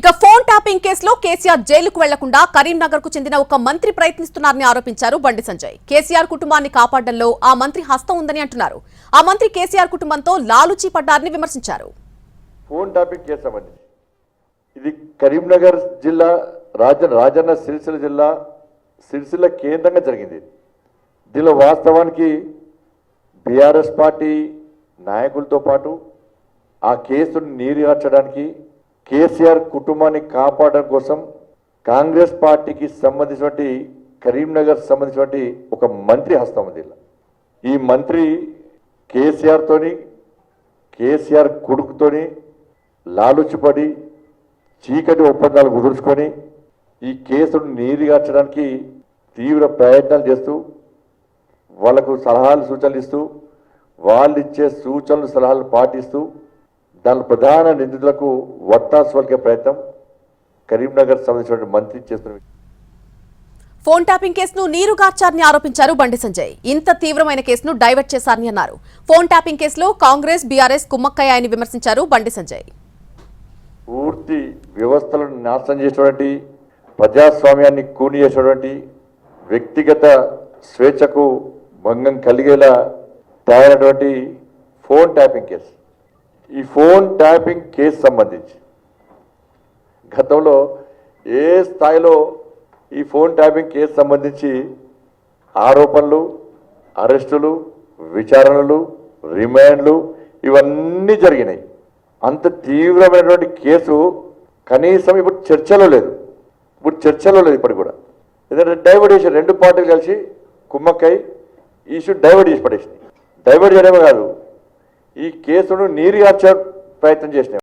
ఇక phone tapping కేసులో కేసీఆర్ జైలుకు వెళ్ళకుండా కరీంనగర్కు చెందిన ఒక మంత్రి ప్రయత్నిస్తున్నారని ఆరోపించారు బండి సంజయ్. కేసీఆర్ కుటుంబాన్ని కాపాడడంలో ఆ మంత్రి హస్తం ఉందని అంటున్నారు. ఆ మంత్రి కేసీఆర్ కుటుంబంతో లాలుచీ పడ్డారని విమర్శించారు. ఫోన్ టాపిక్ కేసు ఇది కరీంనగర్ జిల్లా రాజ రాజన్న సిరిసిల్ల జిల్లా సిరిసిల్ల కేంద్రంగా జరిగింది. దీనిలో వాస్తవానికి బీఆర్ఎస్ పార్టీ నాయకులతో పాటు ఆ కేసును నీరుగార్చడానికి కేసీఆర్ కుటుంబాన్ని కాపాడడం కోసం కాంగ్రెస్ పార్టీకి సంబంధించినటువంటి కరీంనగర్ సంబంధించినటువంటి ఒక మంత్రి హస్తం జిల్లా ఈ మంత్రి కేసీఆర్తోని కేసీఆర్ కొడుకుతోని లాలుచిపడి చీకటి ఒప్పందాలు కుదుర్చుకొని ఈ కేసును నీరుగార్చడానికి తీవ్ర ప్రయత్నాలు చేస్తూ వాళ్ళకు సలహాలు సూచనలు ఇస్తూ వాళ్ళు ఇచ్చే సూచనలు సలహాలు పాటిస్తూ దాని ప్రధాన నిందితులకు వత్తాసు పలికే ప్రయత్నం కరీంనగర్ సంబంధించిన మంత్రి చేస్తున్న ఫోన్ ట్యాపింగ్ కేసును నీరుగార్చారని ఆరోపించారు బండి సంజయ్. ఇంత తీవ్రమైన కేసును డైవర్ట్ చేశారని అన్నారు. ఫోన్ ట్యాపింగ్ కేసులో కాంగ్రెస్ బీఆర్ఎస్ కుమ్మక్కయ్యాయని విమర్శించారు బండి సంజయ్. పూర్తి వ్యవస్థలను నాశనం చేసినటువంటి ప్రజాస్వామ్యాన్ని కూని చేసినటువంటి వ్యక్తిగత స్వేచ్ఛకు భంగం కలిగేలా తయారైనటువంటి ఫోన్ ట్యాపింగ్ కేసు. ఈ ఫోన్ ట్యాపింగ్ కేసు సంబంధించి. గతంలో ఏ స్థాయిలో ఈ ఫోన్ ట్యాపింగ్ కేసు సంబంధించి ఆరోపణలు అరెస్టులు విచారణలు రిమాండ్లు ఇవన్నీ జరిగినాయి. అంత తీవ్రమైనటువంటి కేసు కనీసం ఇప్పుడు చర్చలో లేదు. ఇప్పుడు చర్చలో లేదు ఇప్పటికి కూడా. ఎందుకంటే డైవర్ట్ చేసి రెండు పార్టీలు కలిసి కుమ్మక్కై ఈ ఇష్యూ డైవర్ట్ చేసి పడేసింది. డైవర్ట్ చేయడమే కాదు ఈ కేసును నీరుగార్చే ప్రయత్నం చేసినాయి